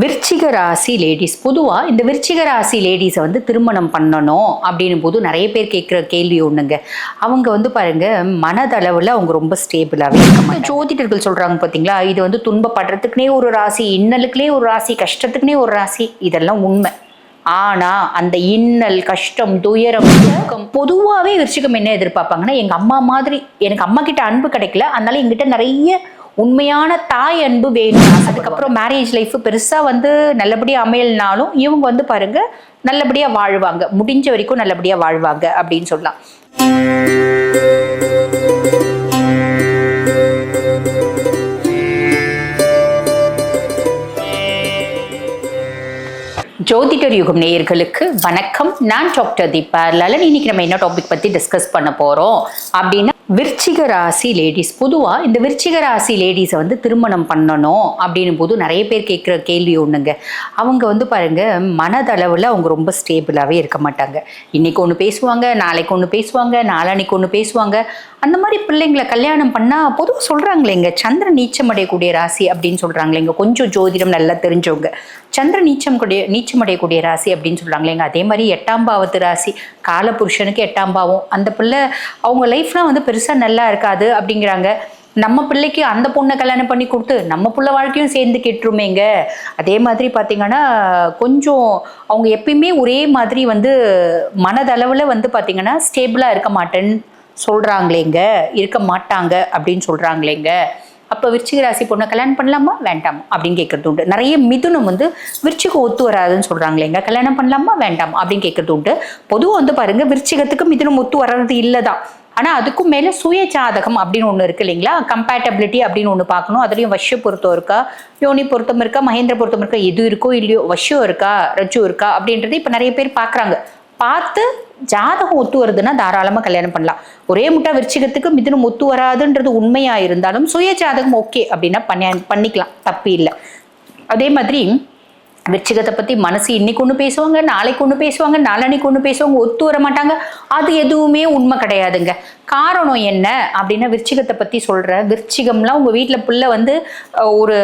விருச்சிக ராசி லேடிஸ். பொதுவாக இந்த விருச்சிக ராசி லேடிஸை வந்து திருமணம் பண்ணணும் அப்படின்னும் போது நிறைய பேர் கேட்குற கேள்வி ஒன்றுங்க அவங்க வந்து பாருங்க மனதளவில் அவங்க ரொம்ப ஸ்டேபிளாகவே இருக்காங்க ஜோதிடர்கள் சொல்கிறாங்க பார்த்தீங்களா இது வந்து துன்பப்படுறதுக்குனே ஒரு ராசி இன்னலுக்குனே ஒரு ராசி கஷ்டத்துக்குனே ஒரு ராசி இதெல்லாம் உண்மை. ஆனா அந்த இன்னல் கஷ்டம் துயரம் துக்கம் பொதுவாகவே விருச்சிகம் என்ன எதிர்பார்ப்பாங்கன்னா எங்கள் அம்மா மாதிரி எனக்கு அம்மா கிட்ட அன்பு கிடைக்கல அதனால எங்கிட்ட நிறைய உண்மையான தாய் அன்பு வேணும். அதுக்கப்புறம் மேரேஜ் லைஃப் பெருசா வந்து நல்லபடியா அமையலனாலும் இவங்க வந்து பாருங்க நல்லபடியா வாழ்வாங்க. முடிஞ்ச வரைக்கும் நல்லபடியா வாழ்வாங்க அப்படின்னு சொல்லலாம். ஜோதிடர் யுகம் நேயர்களுக்கு வணக்கம். நான் டாக்டர் தீபா லலன். இன்னைக்கு நம்ம என்ன டாபிக் பத்தி டிஸ்கஸ் பண்ண போறோம்? அப்படின்னா விருச்சிக ராசி லேடிஸ் பொதுவாக இந்த விருச்சிக ராசி லேடிஸை வந்து திருமணம் பண்ணணும் அப்படின்னும் போது நிறைய பேர் கேட்குற கேள்வி ஒன்றுங்க அவங்க வந்து பாருங்க மனதளவில் அவங்க ரொம்ப ஸ்டேபிளாகவே இருக்க மாட்டாங்க. இன்னைக்கு ஒன்று பேசுவாங்க நாளைக்கு ஒன்று பேசுவாங்க நாளான்னைக்கு ஒன்று பேசுவாங்க. அந்த மாதிரி பிள்ளைங்களை கல்யாணம் பண்ணால் பொதுவாக சொல்கிறாங்களேங்க சந்திர நீச்சம் அடையக்கூடிய ராசி அப்படின்னு சொல்கிறாங்களேங்க கொஞ்சம் ஜோதிடம் நல்லா தெரிஞ்சவங்க. சந்திர நீச்சம் கூடிய நீச்சம் அடையக்கூடிய ராசி அப்படின்னு சொல்கிறாங்களேங்க அதே மாதிரி எட்டாம் பாவத்து ராசி காலபுருஷனுக்கு எட்டாம் பாவம். அந்த பிள்ளை அவங்க லைஃப்லாம் வந்து பெருசாக நல்லா இருக்காது அப்படிங்கிறாங்க. நம்ம பிள்ளைக்கு அந்த பொண்ணை கல்யாணம் பண்ணி கொடுத்து நம்ம பிள்ளை வாழ்க்கையும் சேர்ந்து கெட்டுருமேங்க. அதே மாதிரி பார்த்தீங்கன்னா கொஞ்சம் அவங்க எப்பயுமே ஒரே மாதிரி வந்து மனதளவில் வந்து பார்த்தீங்கன்னா ஸ்டேபிளாக இருக்க மாட்டேன்னு சொல்கிறாங்களேங்க இருக்க மாட்டாங்க அப்படின்னு சொல்கிறாங்களேங்க அப்போ விருச்சிக ராசி பொண்ணை கல்யாணம் பண்ணலாமா? வேண்டாமா? அப்படின்னு கேட்கறது உண்டு. நிறைய மிதுனம் வந்து விருச்சிக ஒத்து வராதுன்னு சொல்கிறாங்களேங்க கல்யாணம் பண்ணலாமா? வேண்டாமா? அப்படின்னு கேட்கறது உண்டு. பொதுவாக வந்து பாருங்கள் விருச்சிகத்துக்கு மிதுனம் ஒத்து வர்றது இல்லை தான் ஆனால் அதுக்கும் மேலே சுய ஜாதகம் அப்படின்னு ஒன்று இருக்கு இல்லைங்களா? கம்பேட்டபிலிட்டி அப்படின்னு ஒன்று பார்க்கணும். அதுலேயும் வஷ்ய பொருத்தம் இருக்கா? யோனி பொருத்தம் இருக்கா? மகேந்திர பொருத்தம் இருக்கா? எது இருக்கோ இல்லையோ வஷ்யம் இருக்கா? ரஜு இருக்கா? அப்படின்றது இப்போ நிறைய பேர் பார்க்குறாங்க. பார்த்து ஜாதகம் ஒத்து வருதுன்னா தாராளமாக கல்யாணம் பண்ணலாம். ஒரே முட்டா விருச்சிகத்துக்கு மிதுனம் ஒத்து வராதுன்றது உண்மையாக இருந்தாலும் சுய ஜாதகம் ஓகே அப்படின்னா பண்ணி பண்ணிக்கலாம். தப்பு இல்லை அதே மாதிரி விருச்சிகத்தை பற்றி மனசு இன்னைக்கு ஒன்று பேசுவாங்க நாளைக்கு ஒன்று பேசுவாங்க நாளன்னைக்கு ஒன்று பேசுவாங்க ஒத்து வர மாட்டாங்க. அது எதுவுமே உண்மை கிடையாதுங்க. காரணம் என்ன அப்படின்னா விருச்சிகத்தை பற்றி சொல்கிற விருச்சிகம்லாம் உங்கள் வீட்டில் பிள்ளை வந்து ஒரு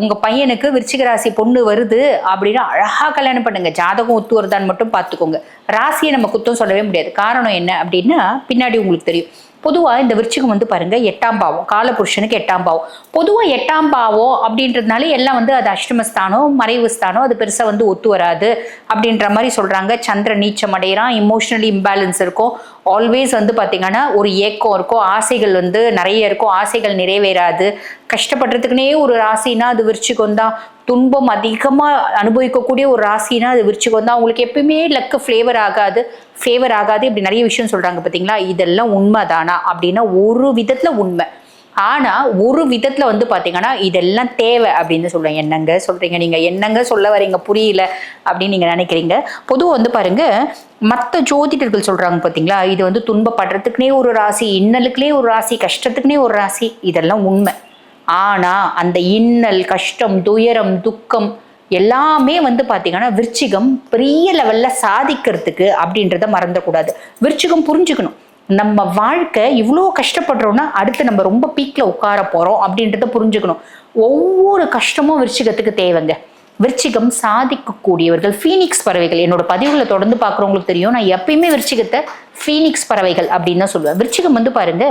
உங்கள் பையனுக்கு விருச்சிக ராசி பொண்ணு வருது அப்படின்னா அழகாக கல்யாணம் பண்ணுங்க. ஜாதகம் ஒத்து வருதான்னு மட்டும் பார்த்துக்கோங்க. ராசியை நம்ம குத்தம் சொல்லவே முடியாது. காரணம் என்ன அப்படின்னா பின்னாடி உங்களுக்கு தெரியும். பொதுவாக இந்த விருச்சிகம் வந்து பாருங்க எட்டாம் பாவம் காலபுருஷனுக்கு எட்டாம் பாவம். பொதுவாக எட்டாம் பாவம் அப்படின்றதுனால எல்லாம் வந்து அது அஷ்டமஸ்தானம் மறைவு ஸ்தானம் அது பெருசாக வந்து ஒத்து வராது அப்படின்ற மாதிரி சொல்கிறாங்க சந்திர நீச்சம் அடைகிறான் இமோஷனலி இம்பேலன்ஸ் இருக்கும். ஆல்வேஸ் வந்து பார்த்தீங்கன்னா ஒரு ஏக்கம் இருக்கும் ஆசைகள் வந்து நிறைய இருக்கும் ஆசைகள் நிறைவேறாது. கஷ்டப்படுறதுக்குனே ஒரு ராசினா அது விரிச்சுக்கும் தான் துன்பம் அதிகமாக அனுபவிக்கக்கூடிய ஒரு ராசினா அது விரிச்சுக்கும் தான் அவங்களுக்கு எப்பயுமே லக்கு ஃப்ளேவர் ஆகாது. ஃபேவர் ஆகாது. இப்படி நிறைய விஷயம் சொல்கிறாங்க பார்த்தீங்களா இதெல்லாம் உண்மைதானா? அப்படின்னா ஒரு விதத்தில் உண்மை. ஆனால் ஒரு விதத்தில் வந்து பார்த்தீங்கன்னா இதெல்லாம் தேவை அப்படின்னு சொல்கிறேன் என்னங்க சொல்கிறீங்க நீங்கள் என்னங்க சொல்ல வரீங்க? புரியல அப்படின்னு நீங்கள் நினைக்கிறீங்க. பொதுவாக வந்து பாருங்க மற்ற ஜோதிடர்கள் சொல்கிறாங்க பார்த்தீங்களா இது வந்து துன்பப்படுறதுக்குனே ஒரு ராசி இன்னலுக்குனே ஒரு ராசி கஷ்டத்துக்குனே ஒரு ராசி இதெல்லாம் உண்மை. ஆனால் அந்த இன்னல் கஷ்டம் துயரம் துக்கம் எல்லாமே வந்து பார்த்தீங்கன்னா விருச்சிகம் பெரிய லெவலில் சாதிக்கிறதுக்கு அப்படின்றத மறந்துடக்கூடாது. விருச்சிகம் புரிஞ்சுக்கணும். நம்ம வாழ்க்கை இவ்வளோ கஷ்டப்படுறோம்னா அடுத்து நம்ம ரொம்ப பீக்கில் உட்கார போகிறோம் அப்படின்றத புரிஞ்சுக்கணும். ஒவ்வொரு கஷ்டமும் விருச்சிகத்துக்கு தேவைங்க. விருச்சிகம் சாதிக்கக்கூடியவர்கள் ஃபீனிக்ஸ் பறவைகள். என்னோட பதிவுகளை தொடர்ந்து பார்க்குறவங்களுக்கு தெரியும். நான் எப்பயுமே விருச்சிகத்தை ஃபீனிக்ஸ் பறவைகள் அப்படின்னு தான் சொல்லுவேன். விருச்சிகம் வந்து பாருங்க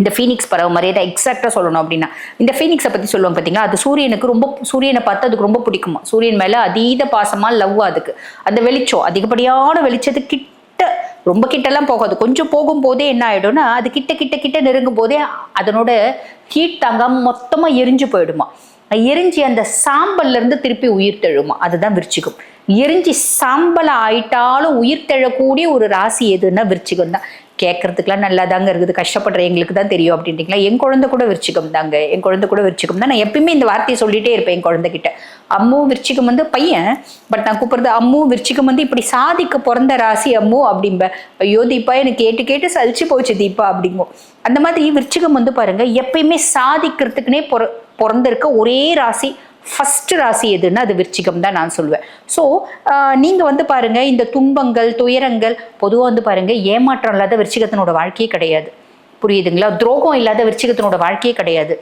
இந்த ஃபீனிக்ஸ் பறவை மாதிரியே தான் எக்ஸாக்டாக சொல்லணும் அப்படின்னா. இந்த ஃபீனிக்ஸை பற்றி சொல்லுவாங்க பார்த்தீங்களா அது சூரியனுக்கு ரொம்ப சூரியனை பார்த்து அதுக்கு ரொம்ப பிடிக்குமா? சூரியன் மேலே அதீத பாசமாக லவ் அதுக்கு. அந்த வெளிச்சம் அதிகப்படியான வெளிச்சத்துக்கு கிட்ட ரொம்ப கிட்டலாம் போகாது. கொஞ்சம் போகும்போதே என்ன ஆகிடும்னா அது கிட்ட கிட்ட கிட்ட நெருங்கும் போதே அதனோட ஹீட் மொத்தமாக எரிஞ்சு போயிடுமா. எரிஞ்சு அந்த சாம்பல்ல இருந்து திருப்பி உயிர் தெழுமா. அதுதான் விருச்சிகம். எரிஞ்சு சாம்பல் ஆயிட்டாலும் உயிர் தெழக்கூடிய ஒரு ராசி எதுன்னா விருச்சிகம் தான் கேட்கறதுக்குலாம் நல்லா தாங்க இருக்குது. கஷ்டப்படுற எங்களுக்கு தான் தெரியும் அப்படின்ட்டிங்களா என் குழந்தை கூட விருச்சிகம் தாங்க. என் குழந்தை கூட விருச்சிகம் தான். நான் எப்பயுமே இந்த வார்த்தையை சொல்லிட்டே இருப்பேன் என் குழந்தைகிட்ட. அம்மு விருச்சிகம் வந்து பையன். பட் நான் கூப்பிட்றது அம்மு விருச்சிகம் வந்து இப்படி சாதிக்க பிறந்த ராசி அம்மு அப்படிம்ப. ஐயோ தீபா எனக்கு கேட்டு கேட்டு சலிச்சு போச்சு தீபா அப்படிங்கும் அந்த மாதிரி விருச்சிகம் வந்து பாருங்க எப்பயுமே சாதிக்கிறதுக்குனே பொற பிறந்திருக்க ஒரே ராசி ஃபஸ்ட்டு ராசி எதுன்னா அது விருச்சிகம் தான் நான் சொல்லுவேன் ஸோ நீங்கள் வந்து பாருங்கள் இந்த துன்பங்கள் துயரங்கள் பொதுவாக வந்து பாருங்கள் ஏமாற்றம் இல்லாத விருச்சிகத்தினோட வாழ்க்கையே கிடையாது. புரியுதுங்களா? துரோகம் இல்லாத விருச்சிகத்தினோட வாழ்க்கையே கிடையாது.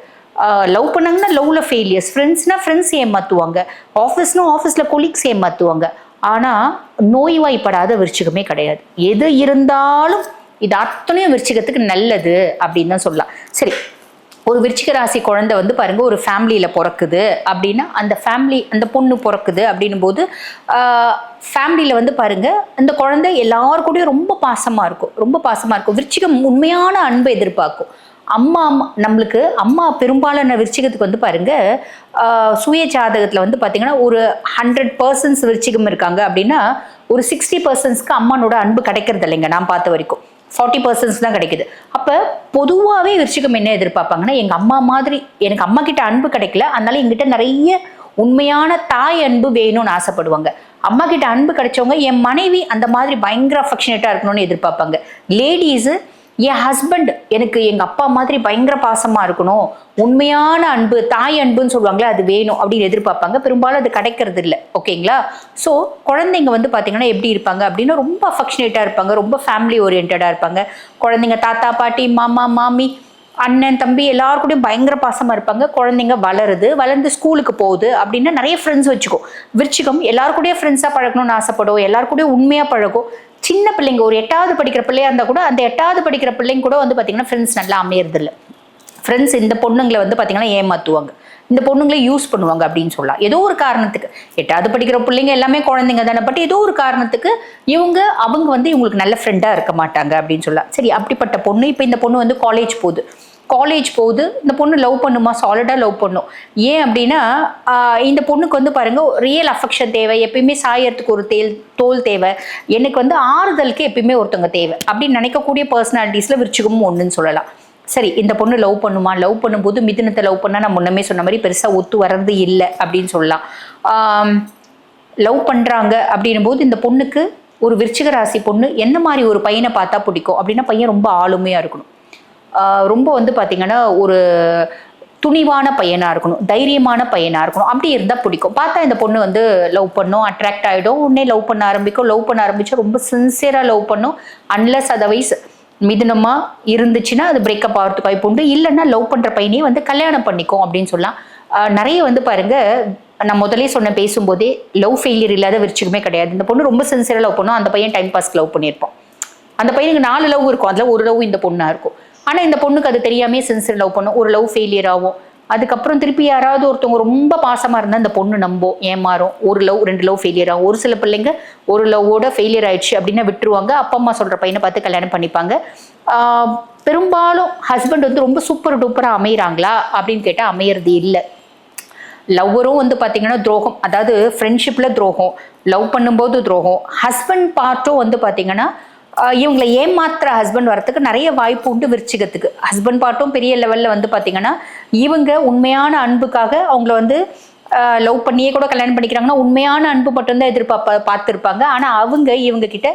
லவ் பண்ணாங்கன்னா லவ்வில் ஃபெயிலியர்ஸ் ஃப்ரெண்ட்ஸ்னா ஃப்ரெண்ட்ஸ் ஏமாற்றுவாங்க ஆஃபீஸ்னா ஆஃபீஸில் கொலீக்ஸ் ஏமாத்துவாங்க. ஆனால் நோய்வாய்ப்படாத விருச்சிகமே கிடையாது. எது இருந்தாலும் இது அத்தனையும் விருச்சிகத்துக்கு நல்லது அப்படின்னு தான் சொல்லலாம். சரி ஒரு விருச்சிக ராசி குழந்தை வந்து பாருங்க ஒரு ஃபேமிலியில் பிறக்குது அப்படின்னா அந்த ஃபேமிலி அந்த பொண்ணு பிறக்குது அப்படின்னும் போது ஃபேமிலியில் வந்து பாருங்க அந்த குழந்தை எல்லார் ரொம்ப பாசமாக இருக்கும். ரொம்ப பாசமாக இருக்கும். விருச்சிகம் உண்மையான அன்பை எதிர்பார்க்கும். அம்மா அம்மா நம்மளுக்கு அம்மா பெரும்பாலான விருச்சிகத்துக்கு வந்து பாருங்க சுய ஜாதகத்தில் வந்து பார்த்தீங்கன்னா ஒரு ஹண்ட்ரட் பர்சன்ஸ் விருச்சிகம் இருக்காங்க அப்படின்னா ஒரு சிக்ஸ்டி பர்சன்ஸ்க்கு அம்மானோட அன்பு கிடைக்கிறது இல்லைங்க நான் பார்த்த வரைக்கும். ஃபார்ட்டி பர்சன்ஸ் தான் கிடைக்குது. அப்போ பொதுவாகவே விருச்சிகம் என்ன எதிர்பார்ப்பாங்கன்னா எங்கள் அம்மா மாதிரி எனக்கு அம்மா கிட்ட அன்பு கிடைக்கல அதனால எங்கிட்ட நிறைய உண்மையான தாய் அன்பு வேணும்னு ஆசைப்படுவாங்க. அம்மா கிட்ட அன்பு கிடைச்சவங்க என் மனைவி அந்த மாதிரி பயங்கர அஃபெக்ஷனேட்டாக இருக்கணும்னு எதிர்பார்ப்பாங்க. லேடிஸு என் ஹஸ்பண்ட் எனக்கு எங்கள் அப்பா மாதிரி பயங்கர பாசமாக இருக்கணும். உண்மையான அன்பு தாய் அன்புன்னு சொல்லுவாங்களே அது வேணும் அப்படின்னு எதிர்பார்ப்பாங்க. பெரும்பாலும் அது கிடைக்கிறது இல்லை ஓகேங்களா? ஸோ குழந்தைங்க வந்து பார்த்தீங்கன்னா எப்படி இருப்பாங்க அப்படின்னா ரொம்ப அஃபெக்ஷனேட்டாக இருப்பாங்க ரொம்ப ஃபேமிலி ஓரியன்டாக இருப்பாங்க. குழந்தைங்க தாத்தா பாட்டி மாமா மாமி அண்ணன் தம்பி எல்லாருக்கூடையும் பயங்கர பாசமாக இருப்பாங்க. குழந்தைங்க வளருது வளர்ந்து ஸ்கூலுக்கு போகுது அப்படின்னா நிறைய ஃப்ரெண்ட்ஸ் வச்சுக்கோ விருச்சிகம் எல்லார் ஃப்ரெண்ட்ஸாக பழகணும்னு ஆசைப்படும் எல்லார் கூடயும் உண்மையாக பழகும். சின்ன பிள்ளைங்க ஒரு எட்டாவது படிக்கிற பிள்ளையா இருந்தால் கூட அந்த எட்டாவது படிக்கிற பிள்ளைங்க கூட வந்து பார்த்தீங்கன்னா ஃப்ரெண்ட்ஸ் நல்லா அமையறதில்ல. ஃப்ரெண்ட்ஸ் இந்த பொண்ணுங்களை வந்து பார்த்தீங்கன்னா ஏமாத்துவாங்க. இந்த பொண்ணுங்களை யூஸ் பண்ணுவாங்க அப்படின்னு சொல்லலாம். ஏதோ ஒரு காரணத்துக்கு. எட்டாவது படிக்கிற பிள்ளைங்க எல்லாமே குழந்தைங்க தானே. பட் ஏதோ ஒரு காரணத்துக்கு இவங்க அவங்க வந்து இவங்களுக்கு நல்ல ஃப்ரெண்டாக இருக்க மாட்டாங்க அப்படின்னு சொல்லலாம். சரி அப்படிப்பட்ட பொண்ணு இப்போ இந்த பொண்ணு வந்து காலேஜ் போகுது. காலேஜ் போகுது இந்த பொண்ணு லவ் பண்ணுமா? சாலிடாக லவ் பண்ணும். ஏன் அப்படின்னா இந்த பொண்ணுக்கு வந்து பாருங்கள் ரியல் அஃபெக்ஷன் தேவை எப்பயுமே சாயறதுக்கு ஒரு தேல் தோல் தேவை. எனக்கு வந்து ஆறுதலுக்கு எப்பயுமே ஒருத்தவங்க தேவை. அப்படின்னு நினைக்கக்கூடிய பர்சனாலிட்டிஸில் விருச்சிகமும் ஒன்றுன்னு சொல்லலாம். சரி இந்த பொண்ணு லவ் பண்ணுமா? லவ் பண்ணும்போது மிதுனத்தை லவ் பண்ணால் நான் முன்னமே சொன்ன மாதிரி பெருசாக ஒத்து வர்றது இல்லை அப்படின்னு சொல்லலாம். லவ் பண்ணுறாங்க அப்படின்னும் போது இந்த பொண்ணுக்கு ஒரு விருச்சிக ராசி பொண்ணு என்ன மாதிரி ஒரு பையனை பார்த்தா பிடிக்கும்? அப்படின்னா பையன் ரொம்ப ஆளுமையாக இருக்கணும். ரொம்ப வந்து பார்த்தீங்கன்னா ஒரு துணிவான பையனாக இருக்கணும் தைரியமான பையனாக இருக்கணும். அப்படி இருந்தால் பிடிக்கும். பார்த்தா இந்த பொண்ணு வந்து லவ் பண்ணும் அட்ராக்ட் ஆகிடும் உடனே லவ் பண்ண ஆரம்பிக்கும். லவ் பண்ண ஆரம்பித்தா ரொம்ப சின்சியராக லவ் பண்ணும். அன்லஸ் அதர்வைஸ் மிதுனமாக இருந்துச்சுன்னா அது பிரேக்கப் ஆகிறதுக்கு வாய்ப்பு உண்டு. இல்லைன்னா லவ் பண்ணுற பையனையே வந்து கல்யாணம் பண்ணிக்கும் அப்படின்னு சொல்லலாம். நிறைய வந்து பாருங்க நான் முதலே சொன்ன பேசும்போதே லவ் ஃபெயிலியர் இல்லாத விருச்சிகமே கிடையாது. இந்த பொண்ணு ரொம்ப சின்சியராக லவ் பண்ணும். அந்த பையன் டைம் பாஸ்க்கு லவ் பண்ணியிருப்போம் அந்த பையனுக்கு நாலு லவ் இருக்கும். அதில் ஒரு லவ் இந்த பொண்ணாக இருக்கும். ஆனால் இந்த பொண்ணுக்கு அது தெரியாமே சின்சியர் லவ் பண்ணும். ஒரு லவ் ஃபெயிலியர் ஆகும். அதுக்கப்புறம் திருப்பி யாராவது ஒருத்தவங்க ரொம்ப பாசமாக இருந்தால் அந்த பொண்ணு நம்பும் ஏமாறும். ஒரு லவ் ரெண்டு லவ் ஃபெயிலியர் ஆகும். ஒரு சில பிள்ளைங்க ஒரு லவ்வோட ஃபெயிலியர் ஆயிடுச்சு அப்படின்னா விட்டுருவாங்க. அப்பா அம்மா சொல்கிற பையனை பார்த்து கல்யாணம் பண்ணிப்பாங்க. பெரும்பாலும் ஹஸ்பண்ட் வந்து ரொம்ப சூப்பர் டூப்பராக அமையிறாங்களா அப்படின்னு கேட்டால் அமையிறது இல்லை. லவ்வரும் வந்து பார்த்தீங்கன்னா துரோகம். அதாவது ஃப்ரெண்ட்ஷிப்பில் துரோகம். லவ் பண்ணும்போது துரோகம். ஹஸ்பண்ட் பார்ட்டும் வந்து பார்த்தீங்கன்னா இவங்களை ஏமாத்துற ஹஸ்பண்ட் வரத்துக்கு நிறைய வாய்ப்பு உண்டு விருச்சிகத்துக்கு. ஹஸ்பண்ட் பார்ட்டும் பெரிய லெவலில் வந்து பார்த்தீங்கன்னா இவங்க உண்மையான அன்புக்காக அவங்கள வந்து லவ் பண்ணியே கூட கல்யாணம் பண்ணிக்கிறாங்கன்னா உண்மையான அன்பு மட்டும்தான் எதிர்பார்ப்ப பார்த்துருப்பாங்க. ஆனால் அவங்க இவங்க கிட்ட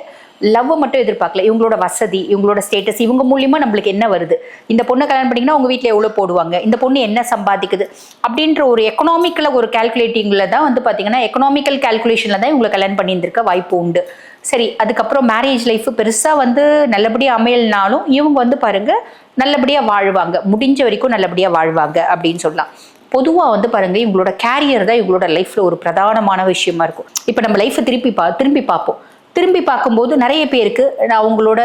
லவ் மட்டும் எதிர்பார்க்கல. இவங்களோட வசதி இவங்களோட ஸ்டேட்டஸ் இவங்க மூலியமா நம்மளுக்கு என்ன வருது? இந்த பொண்ணை கல்யாணம் பண்ணிங்கன்னா அவங்க வீட்டில் எவ்வளோ போடுவாங்க? இந்த பொண்ணு என்ன சம்பாதிக்குது? அப்படின்ற ஒரு எக்கனாமிக்கல ஒரு கால்குலேட்டிங்கில் தான் வந்து பார்த்தீங்கன்னா எக்கனாமிக்கல் கால்குலேஷனில் தான் இவங்களை கல்யாணம் பண்ணியிருந்திருக்க வாய்ப்பு உண்டு. சரி அதுக்கப்புறம் மேரேஜ் லைஃப் பெருசாக வந்து நல்லபடியாக அமையல்னாலும் இவங்க வந்து பாருங்கள் நல்லபடியாக வாழ்வாங்க. முடிஞ்ச வரைக்கும் நல்லபடியாக வாழ்வாங்க அப்படின்னு சொல்லலாம். பொதுவாக வந்து பாருங்கள் இவங்களோட கேரியர் தான் இவங்களோட லைஃப்பில் ஒரு பிரதானமான விஷயமா இருக்கும். இப்போ நம்ம லைஃப்பை திருப்பி பா திரும்பி பார்ப்போம். திரும்பி பார்க்கும்போது நிறைய பேருக்கு அவங்களோட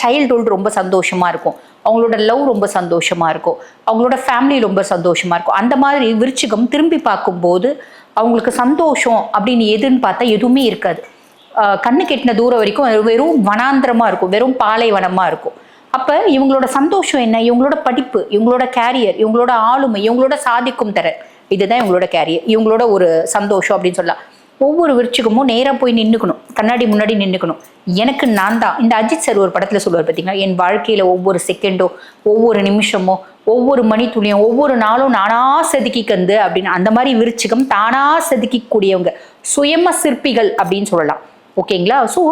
சைல்டுஹுட் ரொம்ப சந்தோஷமாக இருக்கும். அவங்களோட லவ் ரொம்ப சந்தோஷமாக இருக்கும். அவங்களோட ஃபேமிலி ரொம்ப சந்தோஷமாக இருக்கும். அந்த மாதிரி விருச்சிகம் திரும்பி பார்க்கும்போது அவங்களுக்கு சந்தோஷம் அப்படின்னு எதுன்னு பார்த்தா எதுவுமே இருக்காது. கண்ணு கெட்டின தூரம் வரைக்கும் வெறும் வனாந்திரமாக இருக்கும். வெறும் பாலைவனமாக இருக்கும். அப்போ இவங்களோட சந்தோஷம் என்ன? இவங்களோட படிப்பு இவங்களோட கேரியர் இவங்களோட ஆளுமை இவங்களோட சாதிக்கும் தர இதுதான் இவங்களோட கேரியர் இவங்களோட ஒரு சந்தோஷம் அப்படின்னு சொல்லலாம். ஒவ்வொரு விருச்சிகமும் நேராக போய் நின்றுக்கணும் கண்ணாடி முன்னாடி நின்றுக்கணும் எனக்கு நான் தான். இந்த அஜித் சார் ஒரு படத்தில் சொல்லுவார் பார்த்தீங்கன்னா என் வாழ்க்கையில் ஒவ்வொரு செகண்டோ ஒவ்வொரு நிமிஷமோ ஒவ்வொரு மணித்துளியும் ஒவ்வொரு நாளும் நானா செதுக்கிக்கந்து அப்படின்னு. அந்த மாதிரி விருச்சிகம் தானா செதுக்கிக்கூடியவங்க சுயம சிற்பிகள் அப்படின்னு சொல்லலாம். ஓகேங்களா? ஸோ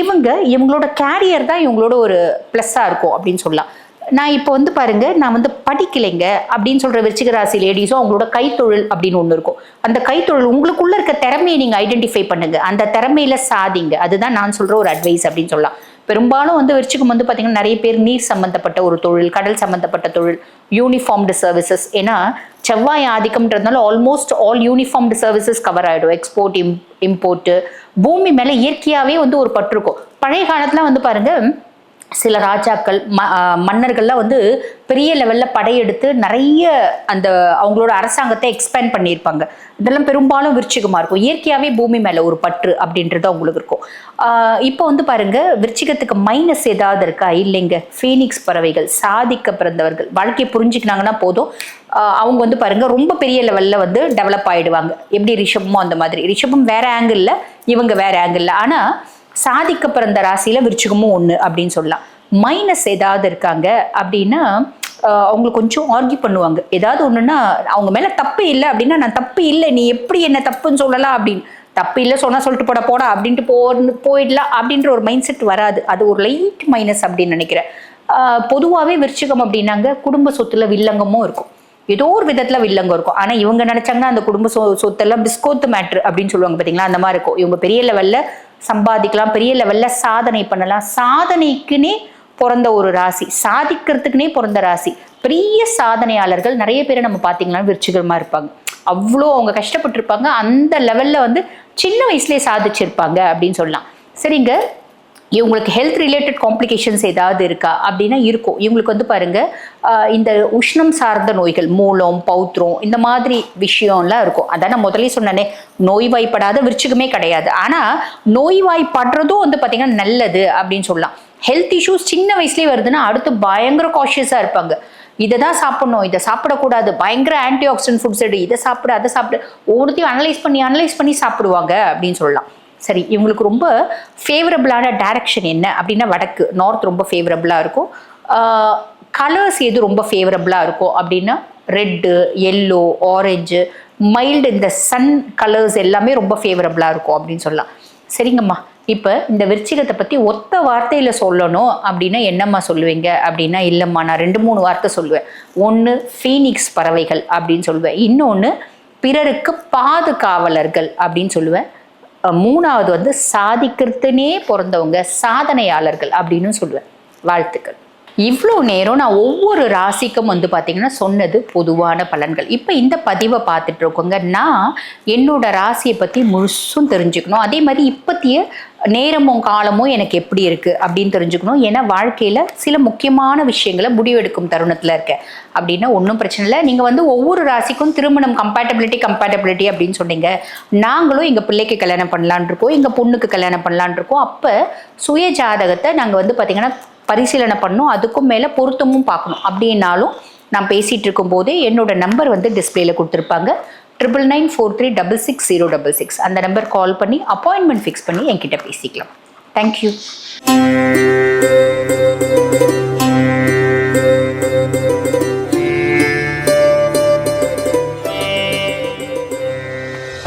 இவங்க இவங்களோட கேரியர் தான் இவங்களோட ஒரு ப்ளஸ்ஸாக இருக்கும் அப்படின்னு சொல்லலாம். நான் இப்போ வந்து பாருங்க நான் வந்து படிக்கலைங்க அப்படின்னு சொல்ற விருச்சிக ராசி லேடிஸும் அவங்களோட கைத்தொழில் அப்படின்னு ஒன்று இருக்கும். அந்த கைத்தொழில் உங்களுக்குள்ள இருக்க திறமையை நீங்க ஐடென்டிஃபை பண்ணுங்க. அந்த திறமையில சாதிங்க. அதுதான் நான் சொல்ற ஒரு அட்வைஸ் அப்படின்னு சொல்லலாம். பெரும்பாலும் வந்து விருச்சிகம் வந்து பார்த்தீங்கன்னா நிறைய பேர் நீர் சம்பந்தப்பட்ட ஒரு தொழில் கடல் சம்பந்தப்பட்ட தொழில் யூனிஃபார்ம்டு சர்வீசஸ் ஏன்னா செவ்வாய் ஆதிக்கம்ன்றதுனால almost all uniformed services cover ஆகிடும் எக்ஸ்போர்ட் இம் இம்போர்ட்டு பூமி மேலே இயற்கையாகவே வந்து ஒரு பட்டிருக்கும் பழைய காலத்தில் வந்து பாருங்கள் சில ராஜாக்கள் ம மன்னர்கள்லாம் வந்து பெரிய லெவலில் படையெடுத்து நிறைய அந்த அவங்களோட அரசாங்கத்தை எக்ஸ்பேண்ட் பண்ணியிருப்பாங்க. இதெல்லாம் பெரும்பாலும் விருச்சிகமாக இருக்கும். இயற்கையாகவே பூமி மேலே ஒரு பற்று அப்படின்றது அவங்களுக்கு இருக்கும். இப்போ வந்து பாருங்கள் விருச்சிகத்துக்கு மைனஸ் ஏதாவது இருக்கா? இல்லைங்க. ஃபீனிக்ஸ் பறவைகள் சாதிக்க பிறந்தவர்கள் வாழ்க்கையை புரிஞ்சுக்கினாங்கன்னா போதும். அவங்க வந்து பாருங்கள் ரொம்ப பெரிய லெவலில் வந்து டெவலப் ஆகிடுவாங்க எப்படி ரிஷபமோ அந்த மாதிரி. ரிஷபம் வேறு ஆங்கிளில் இவங்க வேறு ஆங்கிளில் ஆனால் சாதிக்க பிறந்த ராசியில விருச்சிகமும் ஒண்ணு அப்படின்னு சொல்லலாம். மைனஸ் ஏதாவது இருக்காங்க அப்படின்னா அவங்க கொஞ்சம் ஆர்கியூ பண்ணுவாங்க. ஏதாவது ஒண்ணுன்னா அவங்க மேல தப்பு இல்லை அப்படின்னா நான் தப்பு இல்லை நீ எப்படி என்ன தப்புன்னு சொல்லலாம் அப்படின்னு. தப்பு இல்லை சொன்னா சொல்லிட்டு போட போடா அப்படின்ட்டு போ போயிடலாம் அப்படின்ற ஒரு மைண்ட் செட் வராது. அது ஒரு லைட் மைனஸ் அப்படின்னு நினைக்கிறேன். பொதுவாகவே விருச்சிகம் அப்படின்னாங்க குடும்ப சொத்துல வில்லங்கமும் இருக்கும். ஏதோ ஒரு விதத்துல வில்லங்கம் இருக்கும். ஆனா இவங்க நினைச்சாங்கன்னா அந்த குடும்ப சொ சொத்தெல்லாம் பிஸ்கோத்து மேட்ரு அப்படின்னு சொல்லுவாங்க பாத்தீங்களா? அந்த மாதிரி இருக்கும். இவங்க பெரிய லெவல்ல சம்பாதிக்கலாம். பெரிய லெவல்ல சாதனை பண்ணலாம். சாதனைக்குன்னே பிறந்த ஒரு ராசி. சாதிக்கிறதுக்குனே பிறந்த ராசி. பெரிய சாதனையாளர்கள் நிறைய பேரை நம்ம பார்த்தீங்கன்னா விருச்சிகரமா இருப்பாங்க. அவ்வளோ அவங்க கஷ்டப்பட்டிருப்பாங்க. அந்த லெவல்ல வந்து சின்ன வயசுலேயே சாதிச்சிருப்பாங்க அப்படின்னு சொல்லலாம். சரிங்க? இவங்களுக்கு ஹெல்த் ரிலேட்டட் காம்ப்ளிகேஷன்ஸ் ஏதாவது இருக்கா? அப்படின்னா இருக்கும். இவங்களுக்கு வந்து பாருங்க இந்த உஷ்ணம் சார்ந்த நோய்கள் மூலம் பௌத்திரம் இந்த மாதிரி விஷயம்லாம் இருக்கும். அதான் நான் முதலே சொன்னேனே நோய்வாய்ப்படாத விருச்சிகமே கிடையாது. ஆனா நோய்வாய்ப்படுறதும் வந்து பாத்தீங்கன்னா நல்லது அப்படின்னு சொல்லலாம். ஹெல்த் இஷ்யூஸ் சின்ன வயசுலேயே வருதுன்னா அடுத்து பயங்கர காஷியஸாக இருப்பாங்க. இதை தான் சாப்பிடணும். இதை சாப்பிடக்கூடாது. பயங்கர ஆன்டி ஆக்சிடென்ட் ஃபுட்ஸ் எடு. இதை சாப்பிடு அதை சாப்பிடு. ஒவ்வொருத்தையும் அனலைஸ் பண்ணி அனலைஸ் பண்ணி சாப்பிடுவாங்க அப்படின்னு சொல்லலாம். சரி இவங்களுக்கு ரொம்ப ஃபேவரபிளான டைரக்ஷன் என்ன அப்படின்னா வடக்கு நார்த் ரொம்ப ஃபேவரபிளாக இருக்கும். கலர்ஸ் எது ரொம்ப ஃபேவரபிளாக இருக்கும் அப்படின்னா ரெட்டு எல்லோ ஆரஞ்சு மைல்டு இந்த சன் கலர்ஸ் எல்லாமே ரொம்ப ஃபேவரபிளாக இருக்கும் அப்படின்னு சொல்லலாம். சரிங்கம்மா இப்போ இந்த விருச்சிகத்தை பற்றி ஒத்த வார்த்தையில் சொல்லணும் அப்படின்னா என்னம்மா சொல்லுவீங்க? அப்படின்னா இல்லைம்மா நான் ரெண்டு மூணு வார்த்தை சொல்லுவேன். ஒன்று ஃபீனிக்ஸ் பறவைகள் அப்படின்னு சொல்லுவேன். இன்னொன்று பிறருக்கு பாதுகாவலர்கள் அப்படின்னு சொல்லுவேன். மூணாவது வந்து சாதிக்கிறதுனே பிறந்தவங்க சாதனையாளர்கள் அப்படின்னு சொல்லுவேன். வாழ்த்துக்கள். இவ்வளோ நேரம் நான் ஒவ்வொரு ராசிக்கும் வந்து பார்த்திங்கன்னா சொன்னது பொதுவான பலன்கள். இப்போ இந்த பதிவை பார்த்துட்டு இருக்கோங்க. நான் என்னோட ராசியை பற்றி முழுசும் தெரிஞ்சுக்கணும். அதே மாதிரி இப்பத்திய நேரமும் காலமும் எனக்கு எப்படி இருக்குது அப்படின்னு தெரிஞ்சுக்கணும். ஏன்னா வாழ்க்கையில் சில முக்கியமான விஷயங்களை முடிவெடுக்கும் தருணத்தில் இருக்கேன். அப்படின்னா ஒன்றும் பிரச்சனை இல்லை. நீங்கள் வந்து ஒவ்வொரு ராசிக்கும் திருமணம் கம்பேட்டபிலிட்டி கம்பேட்டபிலிட்டி அப்படின்னு சொன்னீங்க. நாங்களும் எங்கள் பிள்ளைக்கு கல்யாணம் பண்ணலான் இருக்கோம். எங்கள் பொண்ணுக்கு கல்யாணம் பண்ணலான் இருக்கோம். அப்போ சுய ஜாதகத்தை நாங்கள் வந்து பார்த்திங்கன்னா பரிசீலனை பண்ணணும் அதுக்கும் மேலே பொருத்தமும் பார்க்கணும். அப்படின்னாலும் நான் பேசிகிட்டு இருக்கும்போதே என்னோட நம்பர் வந்து டிஸ்பிளேல கொடுத்துருப்பாங்க. Triple nine four three double six zero double six அந்த நம்பர் கால் பண்ணி அப்பாயின்மெண்ட் ஃபிக்ஸ் பண்ணி என்கிட்ட பேசிக்கலாம். தேங்க்யூ